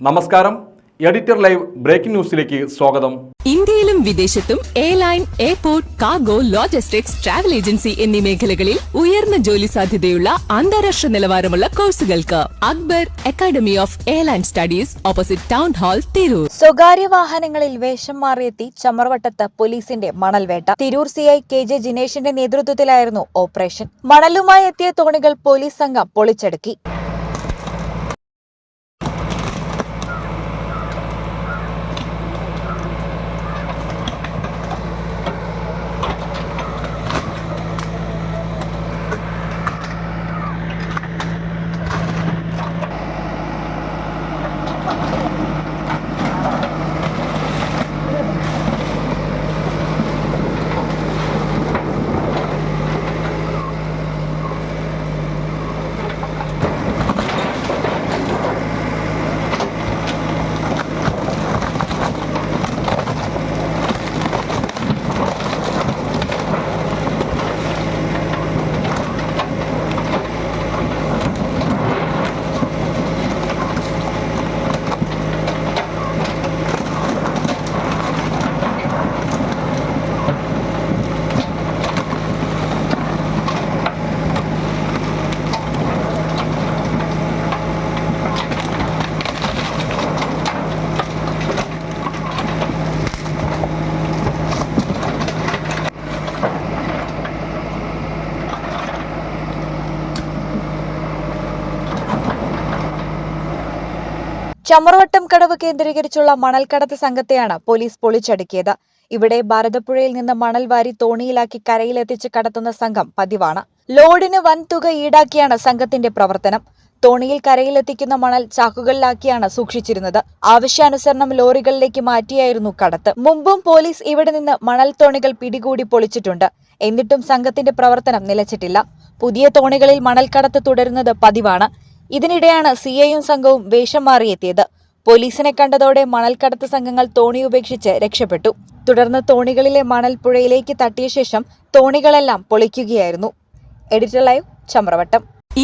നമസ്കാരം. Editor live breaking ന്യൂസിലേക്ക് സ്വാഗതം. ഇന്ത്യയിലും വിദേശത്തും airline airport cargo logistics travel agency എന്നീ മേഖലകളിൽ ഉയർന്ന ജോലി സാധ്യതയുള്ള അന്താരാഷ്ട്ര നിലവാരമുള്ള കോഴ്സുകൾക്ക് Akbar academy of airline studies opposite town hall Tirur. സ്വകാര്യ വാഹനങ്ങളിൽ വേഷം മാറിയെത്തി ചമർവട്ടത്ത് പോലീസിന്റെ മണൽവേട്ട. Tirur C I K J ജിനേഷിന്റെ നേതൃത്വത്തിലായിരുന്നു ഓപ്പറേഷൻ. മണലുമായി എത്തിയ തോണികൾ പോലീസ് സംഘം പൊളിച്ചടുക്കി. ചമർവട്ടം കടവ് കേന്ദ്രീകരിച്ചുള്ള മണൽക്കടത്ത് സംഘത്തെയാണ് പോലീസ് പൊളിച്ചടുക്കിയത്. ഇവിടെ ഭാരതപ്പുഴയിൽ നിന്ന് മണൽ വാരി തോണിയിലാക്കി കരയിലെത്തിച്ച് കടത്തുന്ന സംഘം പതിവാണ്. ലോഡിന് വൻ തുക ഈടാക്കിയാണ് സംഘത്തിന്റെ പ്രവർത്തനം. തോണിയിൽ കരയിലെത്തിക്കുന്ന മണൽ ചാക്കുകളിലാക്കിയാണ് സൂക്ഷിച്ചിരുന്നത്. ആവശ്യാനുസരണം ലോറികളിലേക്ക് മാറ്റിയായിരുന്നു കടത്ത്. മുമ്പും പോലീസ് ഇവിടെ നിന്ന് മണൽ തോണികൾ പിടികൂടി പൊളിച്ചിട്ടുണ്ട്. എന്നിട്ടും സംഘത്തിന്റെ പ്രവർത്തനം നിലച്ചിട്ടില്ല. പുതിയ തോണികളിൽ മണൽക്കടത്ത് തുടരുന്നത് പതിവാണ്. ഇതിനിടെയാണ് സി ഐയും സംഘവും വേഷം മാറിയെത്തിയത്. പോലീസിനെ കണ്ടതോടെ മണൽക്കടത്ത് സംഘങ്ങൾ തോണി ഉപേക്ഷിച്ച് രക്ഷപ്പെട്ടു. തുടർന്ന് തോണികളിലെ മണൽ പുഴയിലേക്ക് തട്ടിയ ശേഷം തോണികളെല്ലാം പൊളിക്കുകയായിരുന്നു. Editor live Chamravattam.